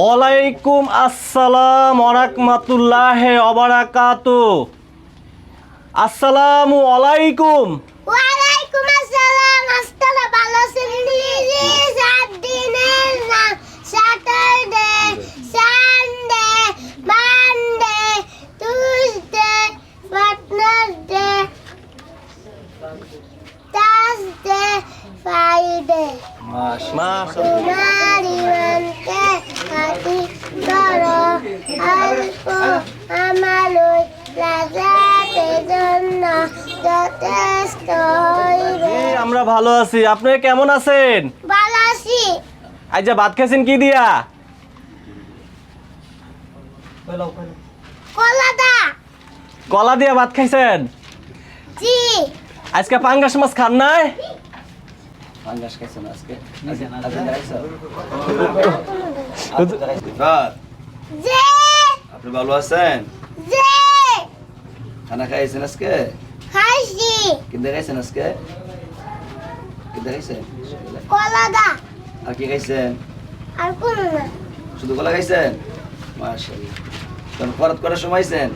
ওয়ালাইকুম আসসালাম ওরাকমাতুল্লাহ অবরাকাত আসসালামু আলাইকুম। আমরা ভালো আছি। আপনি কেমন আছেন? ভালো আছি। আজ যা ভাত খাইছেন কি দিয়া? কলাদা কলা দিয়া ভাত খাইছেন? জি। আজকে পাঙ্গাস মাছ খান নাই? পাঙ্গাস খাইছেন আজকে? যে আপনি ভালো আছেন? যে খানা খাইছেন আজকে? খাইছি। কিনতে খাইছেন আজকে? কিনতে খাইছেন কলাদা আর কি খাইছেন আর কোন না শুধু কলা খাইছেন মাশাআল্লাহ তখন করার সময় আইছেন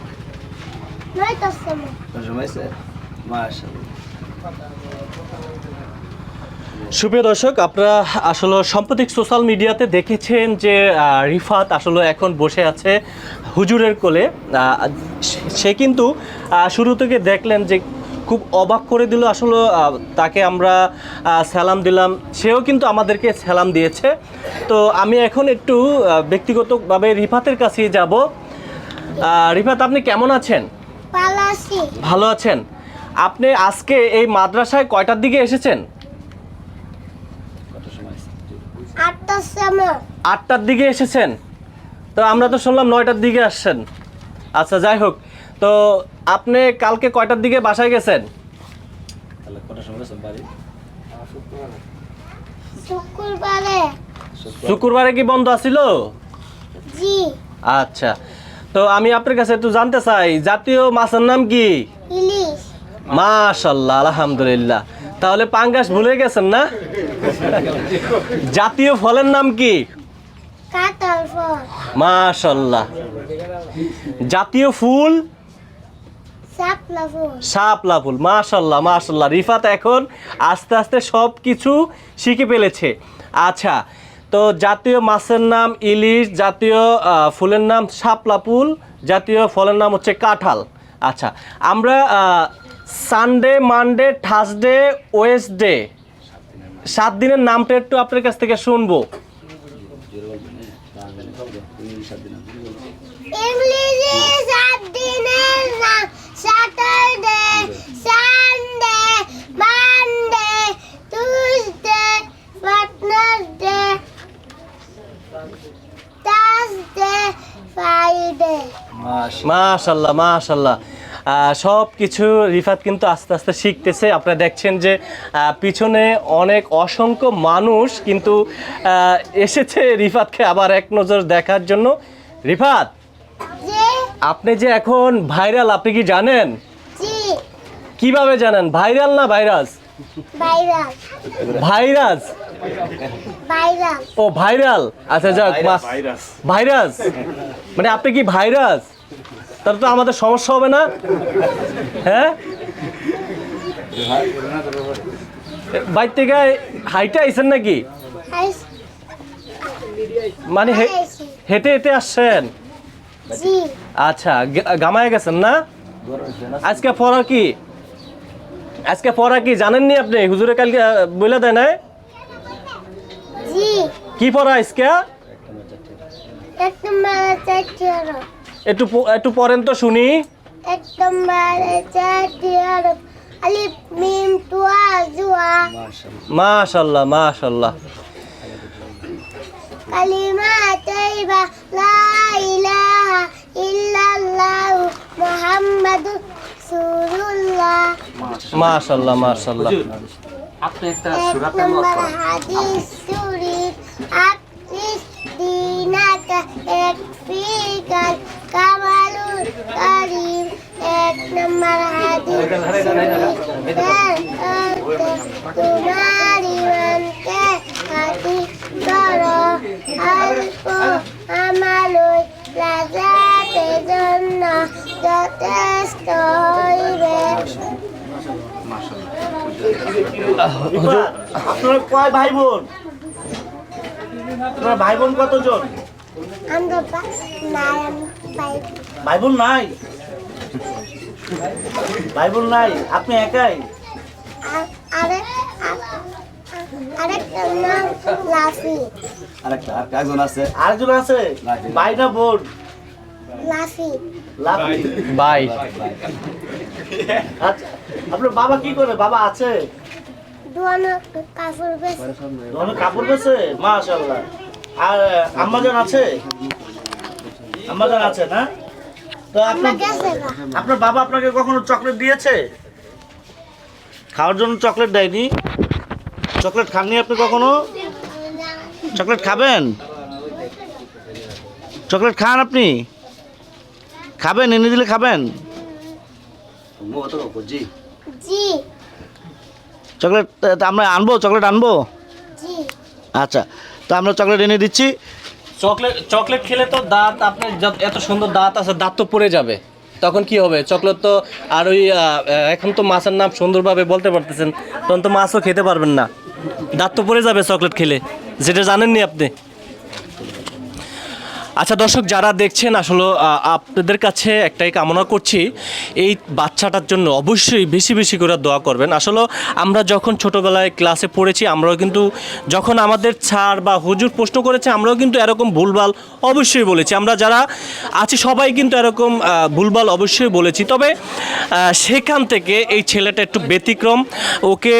নয়টার সময় কোন মাশাআল্লাহ সুপ্রিয় দর্শক আপনারা আসলে সাম্প্রতিক সোশ্যাল মিডিয়াতে দেখেছেন যে রিফাত আসলে এখন বসে আছে হুজুরের কোলে। সে কিন্তু আহ, শুরু থেকে দেখলেন যে খুব অবাক করে দিল। আসলে তাকে আমরা সালাম দিলাম। সেও কিন্তু আমাদেরকে সালাম দিয়েছে। তো আমি এখন একটু ব্যক্তিগতভাবে রিফাতের কাছে যাব। রিফাত আপনি কেমন আছেন? ভালো আছেন? আপনি আজকে এই মাদ্রাসায় কয়টার দিকে এসেছেন? আটটার দিকে এসেছেন? তো আমরা তো শুনলাম নয়টার দিকে আসছেন। আচ্ছা যাই হোক। তো আপনি কালকে কয়টার দিকে বাসায় গেছেন? শুক্রবারে। শুক্রবারে কি বন্ধ আছিল? আচ্ছা। তো আমি আপনার কাছে একটু জানতে চাই জাতীয় মাছের নাম কি? ইলিশ। মাশাল্লাহ আলহামদুলিল্লাহ। তাহলে পাঙ্গাস ভুলে গেছেন না? জাতীয় ফলের নাম কি? মাশাল্লাহ জাতীয় ফুল? শাপলা ফুল মাশাল্লাহ মাশাল্লাহ। রিফাত এখন আস্তে আস্তে সব কিছু শিখে ফেলেছে। আচ্ছা তো জাতীয় মাছের নাম ইলিশ জাতীয় ফুলের নাম শাপলা ফুল জাতীয় ফলের নাম হচ্ছে কাঁঠাল। আচ্ছা আমরা সানডে মানডে থার্সডে ওয়েসডে সাত দিনের নামটা একটু আপনার কাছ থেকে শুনব। ইংলিশে সাত দিনের নাম। Saturday Sunday Monday Tuesday Wednesday Thursday Friday মাশাল্লাহ মাশাল্লাহ সব কিছু রিফাত কিন্তু আস্তে আস্তে শিখতেছে। আপনারা দেখছেন যে পিছনে অনেক অসংখ্য মানুষ কিন্তু এসেছে রিফাতকে আবার এক নজর দেখার জন্য। রিফাত আপনি যে এখন ভাইরাল আপনি কি জানেন? জি। কীভাবে জানেন? ভাইরাল না ভাইরাস? ভাইরাস? ও ভাইরাল। আচ্ছা যাক ভাইরাস। মানে আপনি কি ভাইরাস? তাহলে তো আমাদের সমস্যা হবে না? হ্যাঁ? বাইর থেকে হাইটে আইছেন নাকি? মানে হে- হেঁটে হেঁটে আসছেন? আচ্ছা গামায় গেছেন না? আজকে পড়া কি? আজকে পড়া কি জানেননি আপনি? হুজুরে কালকে বলে দেয় না জি। কি পড়া আজকে? একটু একটু পড়েন তো শুনি। এক নম্বরে চারটি হরফ আলিফ মিম তুয়া জুয়া। মাশাল্লাহ মাশাল্লাহ। কালিমা তাইবা লা মুহাম্মাদুর রাসূলুল্লাহ। মাশাল্লাহ মাশাল্লাহ আপনি একটা এক সুরা তেল নম্বর হাদিস দিনাকা এক ফিকাল কামালুল কারিম। এক নম্বর হাদিস তোমারি মনকে হাদি করো অল্প হুজুর আপনার কয় ভাই বোন আপনার ভাই বোন কতজন ভাই বোন নাই ভাই বোন নাই আপনি একাই আরেকজন আছে আরেকজন আছে ভাই না বোন বাই। আচ্ছা আপনার বাবা কি করে? বাবা আছে? কাপড় বেছে। মাশাআল্লাহ। আর আম্মাজান আছে? আম্মাজান আছে না? তো আপনার আপনার বাবা আপনাকে কখনো চকলেট দিয়েছে? খাওয়ার জন্য চকলেট দেয়নি? চকলেট খাননি আপনি কখনো? চকলেট খাবেন? চকলেট খান আপনি? খাবেন? এনে দিলে খাবেন? মো তো জি জি। চকলেট আমরা আনব? চকলেট আনব? আচ্ছা তো আমরা চকলেট এনে দিচ্ছি। চকলেট চকলেট খেলে তো দাঁত আপনার এত সুন্দর দাঁত আছে দাঁত তো পড়ে যাবে। তখন কি হবে? চকলেট তো আর ওই এখন তো মাছের নাম সুন্দরভাবে বলতে পারতেছেন তখন তো মাছও খেতে পারবেন না। দাঁত তো পড়ে যাবে চকলেট খেলে যেটা জানেননি আপনি। আচ্ছা দর্শক, যারা দেখছেন, আসলে আপনাদের কাছে একটাই কামনা করছি, এই বাচ্চাটার জন্য অবশ্যই বেশি বেশি করে দোয়া করবেন। আসলে, আমরা যখন ছোটোবেলায় ক্লাসে পড়েছি, আমরাও কিন্তু, যখন আমাদের ছাড় বা হুজুর প্রশ্ন করেছে, আমরাও কিন্তু এরকম ভুলভাল অবশ্যই বলেছি। আমরা যারা আছি, সবাই কিন্তু এরকম ভুলভাল অবশ্যই বলেছি। তবে সেখান থেকে এই ছেলেটা একটু ব্যতিক্রম। ওকে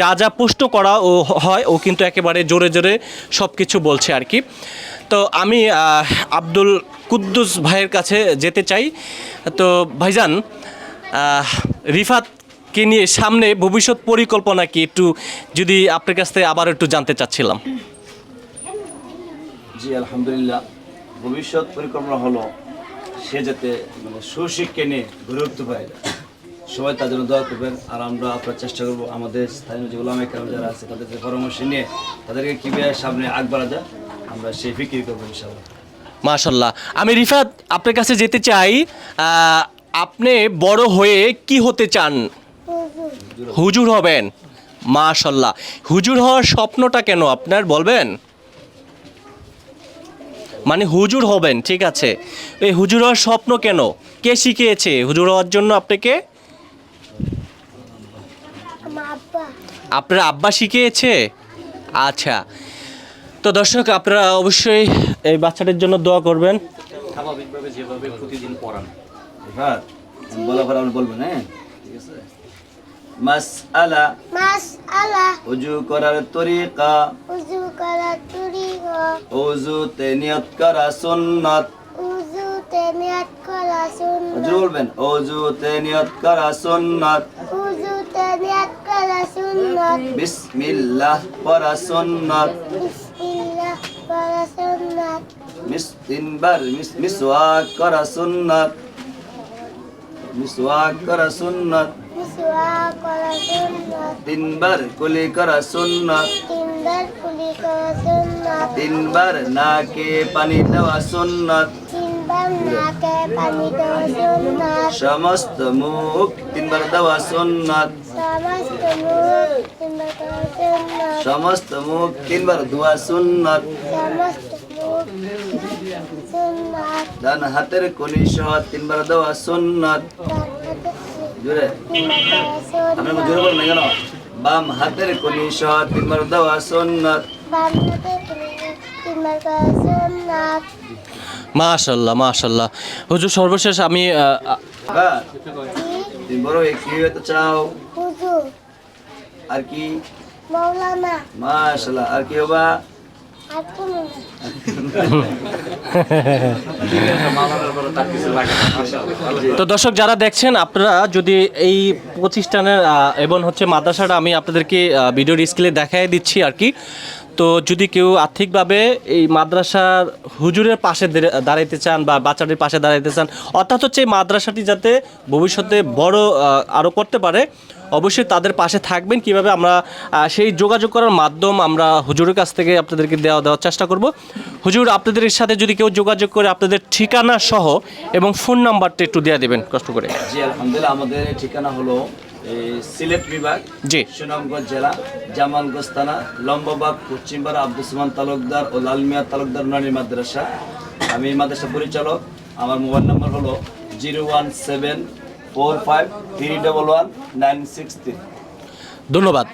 যা যা প্রশ্ন করা ও হয়, ও কিন্তু একেবারে জোরে জোরে সব কিছু বলছে আর কি। তো আমি আব্দুল কুদ্দুস ভাইয়ের কাছে যেতে চাই। তো ভাইজান রিফাতকে নিয়ে সামনে ভবিষ্যৎ পরিকল্পনা কি? একটু যদি আপনার কাছ থেকে আবার একটু জানতে চাচ্ছিলাম। জি, আলহামদুলিল্লাহ। ভবিষ্যৎ পরিকল্পনা হলো সে যাতে মানে সুশিক্ষা নিয়ে গড়ে উঠতে পারে। সবাই তার জন্য দোয়া করবেন আর আমরা আপনার চেষ্টা করব আমাদের স্থানীয় যেগুলো আমি যারা আছে, তাদের পরামর্শ নিয়ে তাদেরকে কীভাবে সামনে আগ বাড়া যায় আমরা সেই ফিকির করব ইনশাআল্লাহ মাশাল্লাহ। আমি রিফাত আপনার কাছে যেতে চাই আপনি বড় হয়ে কি হতে চান? হুজুর। হবেন। মাশাল্লাহ। হুজুর হওয়ার স্বপ্নটা কেন আপনার বলবেন? মানে হুজুর হবেন ঠিক আছে। এই হুজুর হওয়ার স্বপ্ন কেন? কে শিখিয়েছে হুজুর হওয়ার জন্য আপনাকে? আপনার আব্বা শিখিয়েছে? আচ্ছা। তো দর্শক আপনারা অবশ্যই এই বাচ্চাটির জন্য দোয়া করবেন। স্বাভাবিকভাবে যেভাবে প্রতিদিন পড়ান। এবার বলা পরে আপনি বলবেন হ্যাঁ? ঠিক আছে? করার তরিকা। নিয়ত করা সুন্নাত। করা বলবেন উজুতে নিয়ত করা সুন্নাত। উজু তেনিয়াত করা সুন্নাত। বিসমিল্লাহ পড়া সুন্নাত। বিসমিল্লাহ তিনবার মিস মিসওয়াক করা সুন্নাত মিসওয়াক করা সুন্নাত মিসওয়াক করা সুন্নাত তিনবার কুলি করা সুন্নাত তিনবার নাকে পানি দেওয়া সুন্নাত সমস্ত মুখ তিনবার দেওয়া সুন্নাত সমস্ত মুখ তিনবার করা সুন্নাত। ধোয়া ডান হাতের কনি সহ তিনবার দেওয়া সুন্নাত। জোরে। একটু জোরে না কেন? বাম হাতের কনি সহ তিনবার দেওয়া সুন্নাত। মাশাল্লাহ মাশাল্লাহ। হুজুর সর্বশেষ আমি বড় কি হতে চাও? আর কি? মাশাল্লাহ আর কি হবা তো দর্শক যারা দেখছেন আপনারা যদি এই প্রতিষ্ঠানের এবং হচ্ছে মাদ্রাসাটা আমি আপনাদেরকে ভিডিও ভিডিওর স্কেলে দেখাই দিচ্ছি আর কি। তো যদি কেউ আর্থিকভাবে এই মাদ্রাসার হুজুরের পাশে দাঁড়া- দাঁড়াইতে চান বা বাচ্চাটির পাশে দাঁড়াইতে চান, অর্থাৎ হচ্ছে এই মাদ্রাসাটি যাতে ভবিষ্যতে বড় আরও করতে পারে, অবশ্যই তাদের পাশে থাকবেন। কীভাবে আমরা সেই যোগাযোগ করার মাধ্যম আমরা হুজুরের কাছ থেকে আপনাদেরকে দেওয়া, দেওয়ার চেষ্টা করব। হুজুর, আপনাদের সাথে যদি কেউ যোগাযোগ করে আপনাদের ঠিকানা সহ এবং ফোন নাম্বারটা একটু দেওয়া দেবেন, কষ্ট করে। জি, আলহামদুলিল্লাহ, আমাদের ঠিকানা হলো সিলেট বিভাগ জি। সুনামগঞ্জ জেলা জামালগঞ্জ থানা লম্বাবাগ পশ্চিমবাড়া আব্দুল সুমান তালুকদার ও লালমিয়া তালুকদার নানির মাদ্রাসা। আমি এই মাদ্রাসা পরিচালক। আমার মোবাইল নাম্বার হলো zero one seven four five three double one nine six three. ধন্যবাদ।